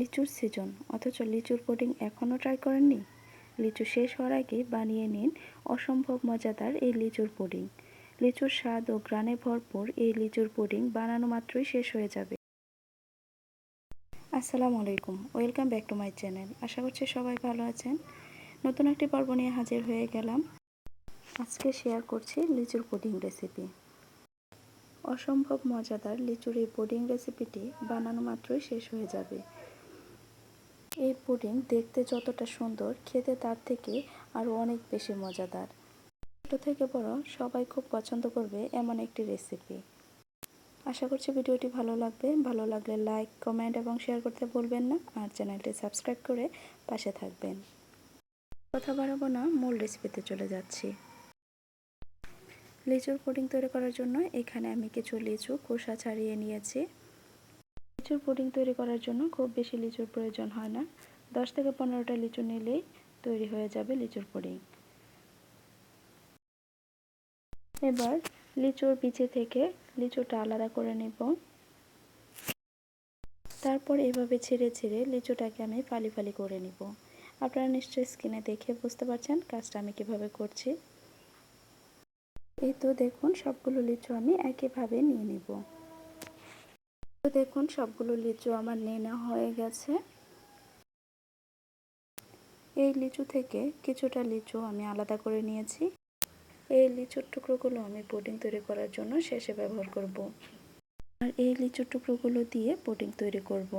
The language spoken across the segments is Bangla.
লিচুর সিজন অথচ লিচুর পুডিং এখনও ট্রাই করেননি? লিচু শেষ হওয়ার আগে বানিয়ে নিন অসম্ভব মজাদার এই লিচুর পুডিং লিচুর স্বাদ ও গ্রানে ভরপুর এই লিচুর পুডিং বানানো মাত্রই শেষ হয়ে যাবে। আসসালামু আলাইকুম, welcome back to my channel. আশা করছি সবাই ভালো আছেন। নতুন একটি পর্ব নিয়ে হাজির হয়ে গেলাম। আজকে শেয়ার করছি লিচুর পুডিং রেসিপি অসম্ভব মজাদার লিচুর এই পুডিং রেসিপিটি বানানো মাত্রই শেষ হয়ে যাবে। এই পুডিং দেখতে যতটা সুন্দর, খেতে তার থেকে আরও অনেক বেশি মজাদার। ছোট থেকে বড় সবাই খুব পছন্দ করবে এমন একটি রেসিপি আশা করছি ভিডিওটি ভালো লাগবে। ভালো লাগলে লাইক কমেন্ট এবং শেয়ার করতে ভুলবেন না। আর চ্যানেলটি সাবস্ক্রাইব করে পাশে থাকবেন। কথা বাড়াবো না, মূল রেসিপিতে চলে যাচ্ছি। লিচুর পুডিং তৈরি করার জন্য এখানে আমি কিছু লিচু খোসা ছাড়িয়ে নিয়েছি। লিচুর পুডিং তৈরি করার জন্য খুব বেশি লিচুর প্রয়োজন হয় না। দশ থেকে পনেরোটা লিচু নিলেই তৈরি হয়ে যাবে লিচুর পুডিং। এবার লিচুর বিচে থেকে লিচুটা আলাদা করে নেব। তারপর এভাবে ছিঁড়ে ছিঁড়ে লিচুটাকে আমি ফালি ফালি করে নিব। আপনারা নিশ্চয়ই স্কিনে দেখে বুঝতে পারছেন কাজটা আমি কীভাবে করছি। এই তো দেখুন, সবগুলো লিচু আমি একইভাবে নিয়ে নিব। দেখুন, সবগুলো লিচু আমার নেওয়া হয়ে গেছে। এই লিচু থেকে কিছুটা লিচু আমি আলাদা করে নিয়েছি। এই লিচুর টুকরোগুলো আমি পুডিং তৈরি করার জন্য শেষে ব্যবহার করব। আর এই লিচুর টুকরোগুলো দিয়ে পুডিং তৈরি করব।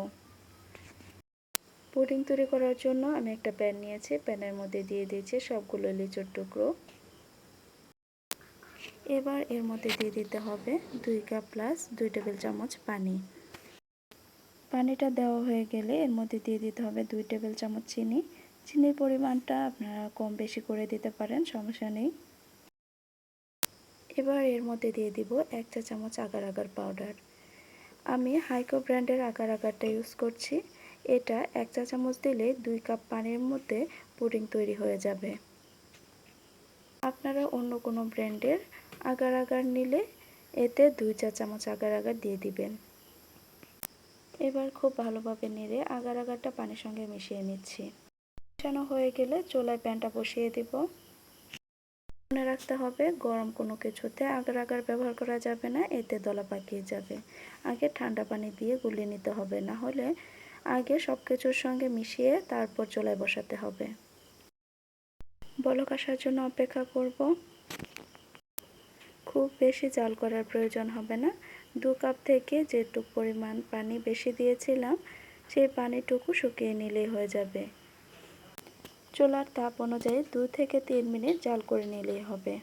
পুডিং তৈরি করার জন্য আমি একটা প্যান নিয়েছি। প্যানের মধ্যে দিয়ে দিয়েছি সবগুলো লিচুর টুকরো। এবার এর মধ্যে দিয়ে দিতে হবে দুই কাপ প্লাস দুই টেবিল চামচ পানি। পানিটা দেওয়া হয়ে গেলে এর মধ্যে দিয়ে দিতে হবে দুই টেবিল চামচ চিনি। চিনির পরিমাণটা আপনারা কম বেশি করে দিতে পারেন, সমস্যা নেই। এবার এর মধ্যে দিয়ে দিব এক চা চামচ আগার আগার পাউডার। আমি হাইকো ব্র্যান্ডের আগার আগারটা ইউজ করছি। এটা এক চা চামচ দিলে দুই কাপ পানির মধ্যে পুডিং তৈরি হয়ে যাবে। আপনারা অন্য কোনো ব্র্যান্ডের আগার আগার নিলে এতে দুই চা চামচ আগার আগার দিয়ে দিবেন। এবার খুব ভালোভাবে নেড়ে আগার আগারটা পানির সঙ্গে মিশিয়ে নিচ্ছি। মিশানো হয়ে গেলে চোলায় প্যানটা বসিয়ে দিব। মনে রাখতে হবে গরম কোনো কিছুতে আগার আগার ব্যবহার করা যাবে না, এতে দলা পাকিয়ে যাবে। আগে ঠান্ডা পানি দিয়ে গুলিয়ে নিতে হবে, না হলে আগে সব কিছুর সঙ্গে মিশিয়ে তারপর চোলায় বসাতে হবে। বলক আসার জন্য অপেক্ষা করব। খুব বেশি জাল করার প্রয়োজন হবে না। দু কাপ থেকে যেটুক পরিমাণ পানি বেশি দিয়েছিলাম, সেই পানিটুকু শুকিয়ে নিলেই হয়ে যাবে। চুলার তাপ অনুযায়ী দু থেকে তিন মিনিট জাল করে নিলেই হবে।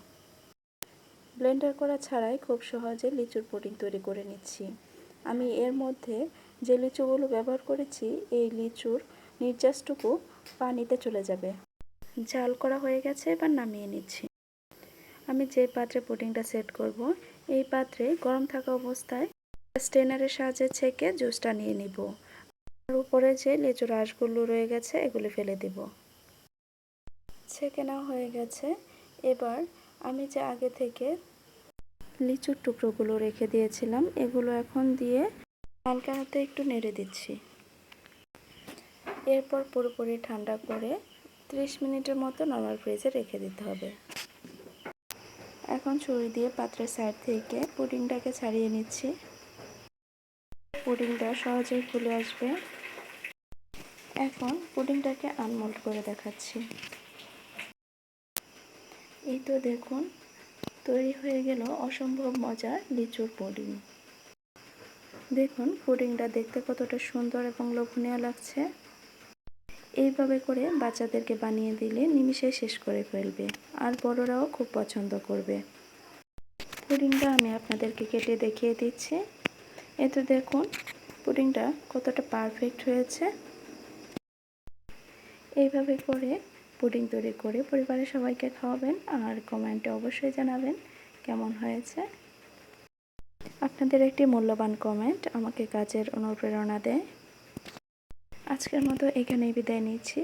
ব্লেন্ডার করা ছাড়াই খুব সহজে লিচুর পুডিং তৈরি করে নিচ্ছি। আমি এর মধ্যে যে লিচুগুলো ব্যবহার করেছি, এই লিচুর নির্যাসটুকু পানিতে চলে যাবে। জাল করা হয়ে গেছে, এবার নামিয়ে নিচ্ছি। আমি যে পাত্রে পুডিংটা সেট করব, এই পাত্রে গরম থাকা অবস্থায় স্টেনারের সাহায্যে ছেঁকে জুসটা নিয়ে নিব। আর উপরে যে লিচুর আঁশগুলো রয়ে গেছে, এগুলি ফেলে দিব। ছেঁকে নেওয়া হয়ে গেছে। এবার আমি যে আগে থেকে লিচুর টুকরোগুলো রেখে দিয়েছিলাম, এগুলো এখন দিয়ে হালকা হাতে একটু নেড়ে দিচ্ছি। এরপর পুরোপুরি ঠান্ডা করে 30 মিনিটের মতো নর্মাল ফ্রিজে রেখে দিতে হবে। এখন ছুরি দিয়ে পাত্রের সাইড থেকে পুডিংটাকে ছাড়িয়ে নিচ্ছি। পুডিংটা সহজেই ফুলে আসবে। এখন পুডিংটাকে আনমোল্ড করে দেখাচ্ছি। এই তো দেখুন, তৈরি হয়ে গেল অসম্ভব মজার লিচুর পুডিং। দেখুন, পুডিংটা দেখতে কতটা সুন্দর এবং লোভনীয় লাগছে। এইভাবে করে বাচ্চাদেরকে বানিয়ে দিলে নিমিশে শেষ করে ফেলবে, আর বড়রাও খুব পছন্দ করবে। পুডিংটা আমি আপনাদেরকে কেটে দেখিয়ে দিচ্ছি। এতে দেখুন, পুডিংটা কতটা পারফেক্ট হয়েছে। এইভাবে করে পুডিং তৈরি করে পরিবারের সবাইকে খাওয়াবেন, আর কমেন্টে অবশ্যই জানাবেন কেমন হয়েছে। আপনাদের একটি মূল্যবান কমেন্ট আমাকে কাজের অনুপ্রেরণা দেয়। আজকের মতো এখানেই বিদায় নিচ্ছি।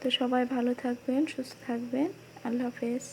তো সবাই ভালো থাকবেন সুস্থ থাকবেন। আল্লাহ হাফেজ।